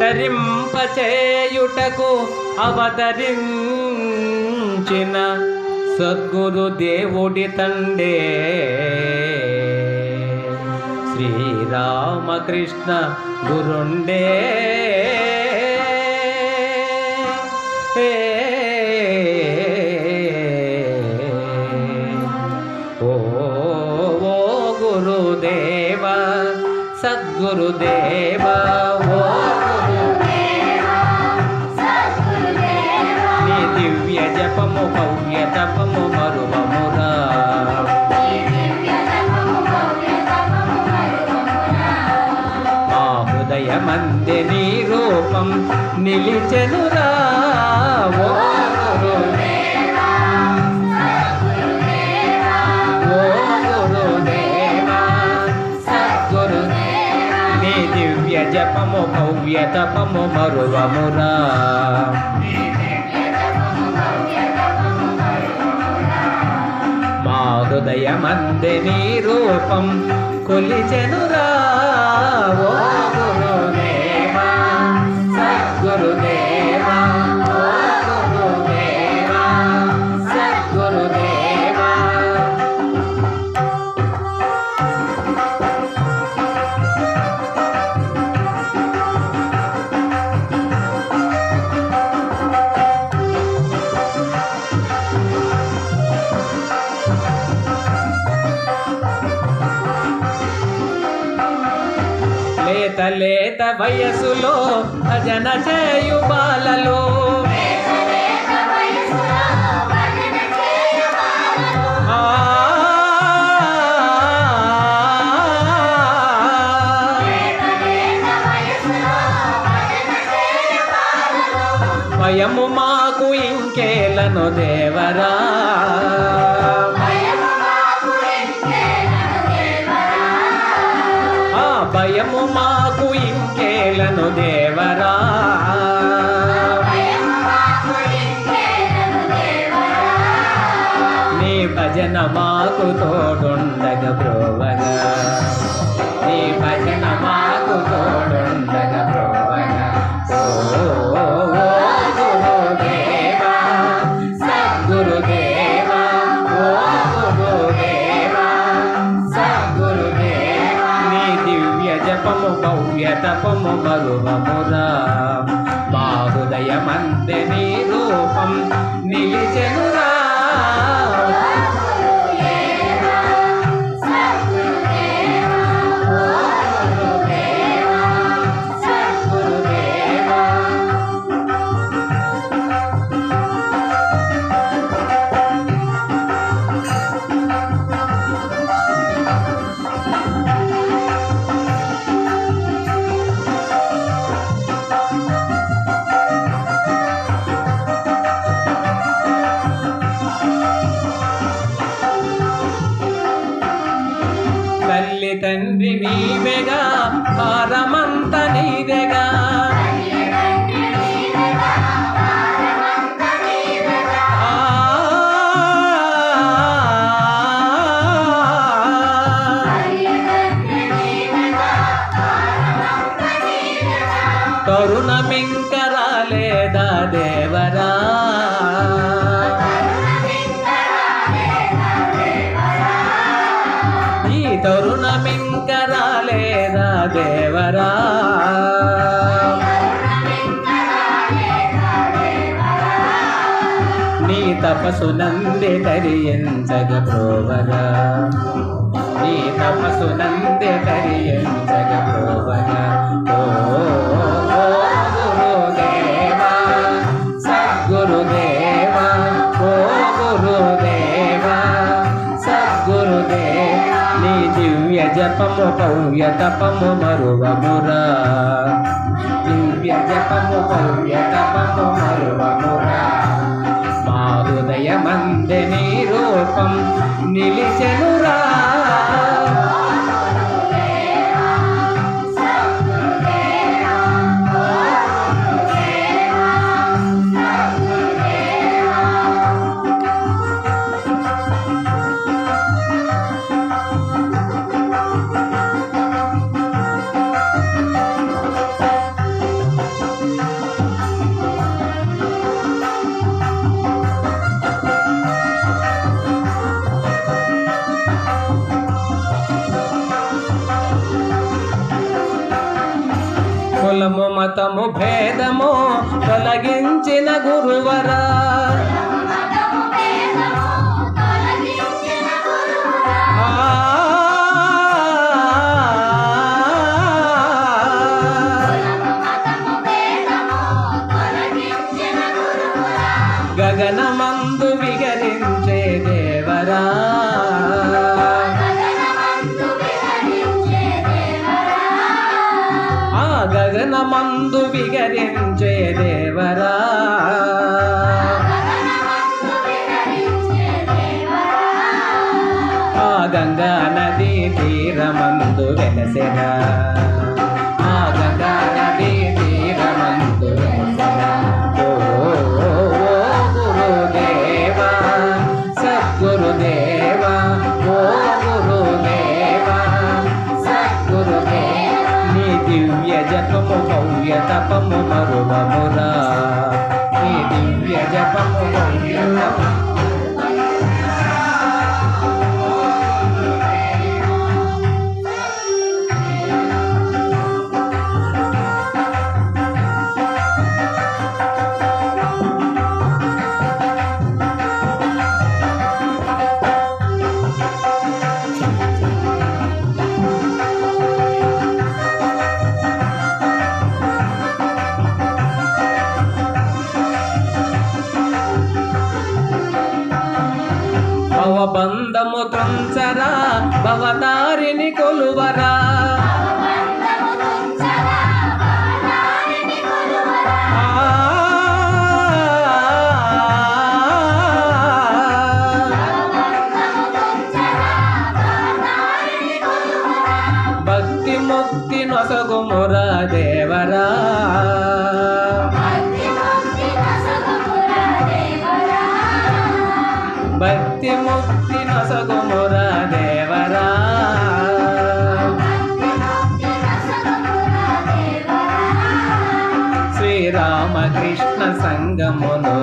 తరింపచేయుటకు అవతరించిన సద్గురు దేవుడి తండే. శ్రీరామకృష్ణ గురుండే. ఓ గురుదేవ సద్గురుదేవ జపము భవ్య తపము మరువమురా. మా హృదయ మంది నీ రూపం నిలిచెనురా. ఓ జపము భవ్య తపము మరువమురా. మా నీ రూపం కొలిచెనురా ఓ లేత వయసులో భజన చేయు బాలలో. భయము మాకు ఇంకేలను దేవరా? అభయము మాకు ఇంకేలను దేవరా? నీ భజన మాకు తోడు జపము భవ్య తపము మరువమురా. మా హృదయమందే నీ రూపం నిలిచెను లేదా దేవరా? ఈ తరుణమింకరాలేదా దేవరా? నీ తపసు నంది తరించగ ప్రోవరా. నీ తపసు నంది తరించగ ప్రోవరా. జపము పౌవ్య తపము మరువమురా దివ్య జపము పౌవ్య తపము మరువమురా మా హృదయమందే నీ రూపం నిలిచెనురా కులము భేదము తొలగించిన గురువరా. మందు విగరించే దేవరా. ఆ గంగా నది తీరమందు వెనసెరా జపము భవ్య తపము మరువమురా. నీ దివ్య జపము భవ్య తపము బంధము త్రంచరా భవతారిని కొలువరా. சங்கமுனு